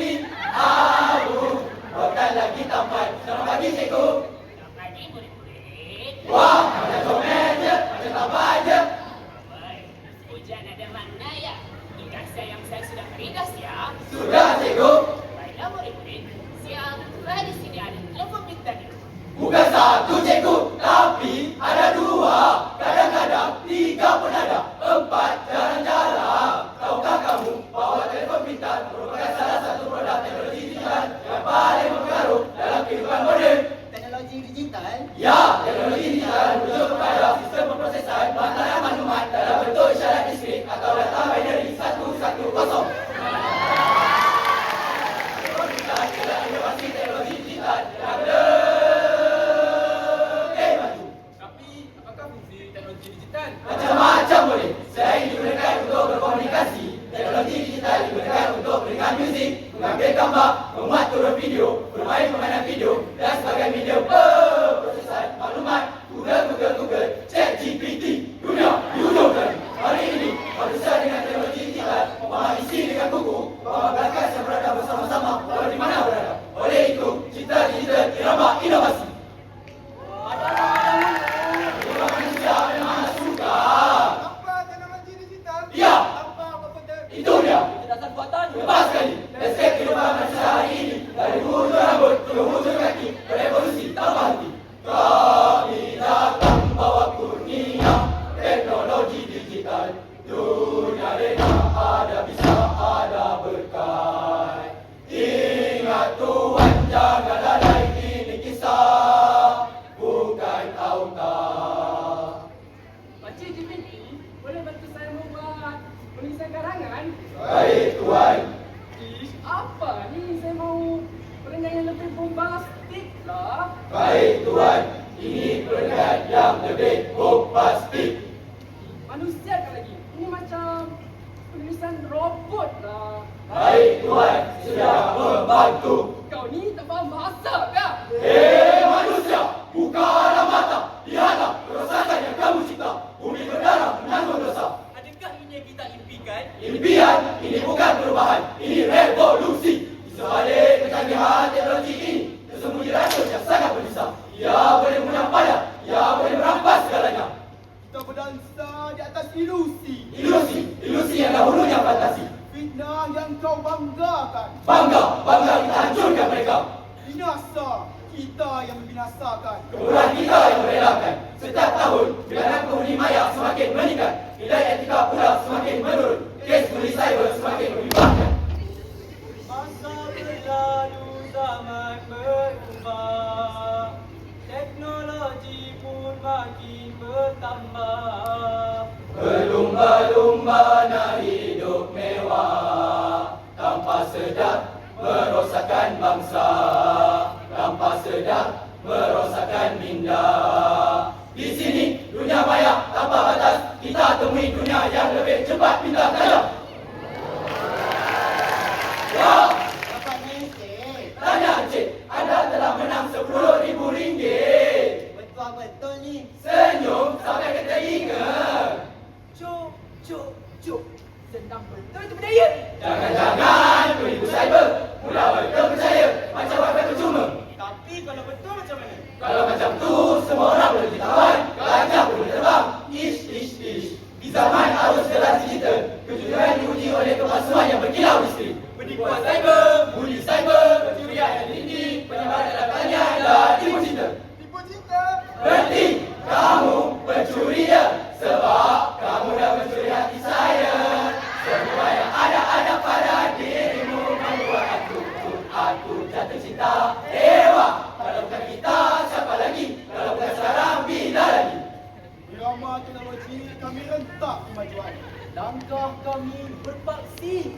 bin Abu Bekallah kita empat Selamat pagi cikgu Wah, macam comel je Macam tabak je Hujan ada makna ya Ingat sayang saya sudah meridas ya Sudah cikgu Baiklah murid-murid Siapa di sini ada telefon bintang Bukan satu cikgu Tapi ada Dua. Digital merujuk kepada sistem pemprosesan penghantaran maklumat dalam bentuk isyarat diskrit atau data binary 110. Kita adalah inovasi teknologi digital yang lebih maju. Tapi apakah fungsi teknologi digital? Macam-macam boleh. Selain digunakan untuk berkomunikasi, teknologi digital digunakan untuk berikan muzik, mengambil gambar, memuat turun video, membantu. Kau ni tak faham bahasa kah? Hei manusia, bukalah mata. Lihatlah kerosakan yang kamu cipta. Bumi berdarah menanggung dosa. adakah ini yang kita impikan Impian, ini bukan perubahan. Ini revolusi. Di sebalik kecanggihan teknologi ini, tersembunyi racun yang sangat berbisa. Ia boleh padat. Ia boleh merampas segalanya. kita berdansa di atas ilusi Ilusi, ilusi yang dahulunya fantasi. Kau banggakan Bangga, bangga kita hancurkan mereka. binasa kita yang membinasakan Kemurahan kita yang merelakan. Setiap tahun, bilangan penghuni maya semakin meningkat. Nilai etika pula semakin menurun. Kes buli cyber semakin membimbangkan. Minda. Di sini, dunia maya tanpa batas. Kita temui dunia yang lebih cepat, pintar, tajam. Ya, tanya Encik, anda telah menang RM10,000. Betul-betul ni Senyum sampai ke telinga. Cuk, cuk, cuk Senang betul tu berdaya Jangan-jangan penipu cyber Mula betul percaya Macam wifi percuma Tapi kalau betul macam mana? Kalau macam tu Semua orang boleh ditawan Gajah boleh terbang Ish, ish, ish Di zaman arus jelas digital Kejujuran diuji oleh kepalsuan yang berkilau di skrin Penipuan cyber Buli cyber Kecurian yang tinggi Penyebaran talian Dan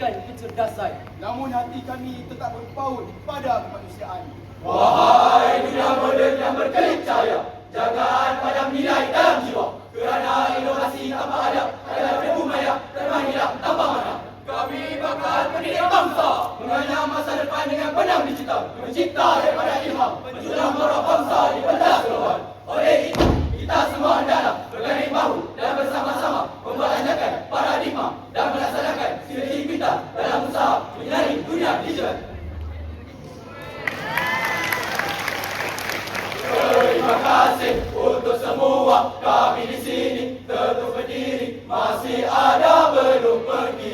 memberikan kecerdasan. Namun hati kami tetap berpaut pada kemanusiaan. Wahai dunia moden yang berkelip cahaya, jangan pada nilai dalam jiwa. Kerana inovasi tanpa adab adalah debu maya termahilah tanpa mana. Kami bakal pendidik bangsa menganyam masa depan dengan benang digital. Mencipta daripada ilham, menjulang marah bangsa di pentas global. Oleh itu, kita semua adalah berganding bahu dan bersama-sama membahagiakan paradigma dan masih ada belum pergi.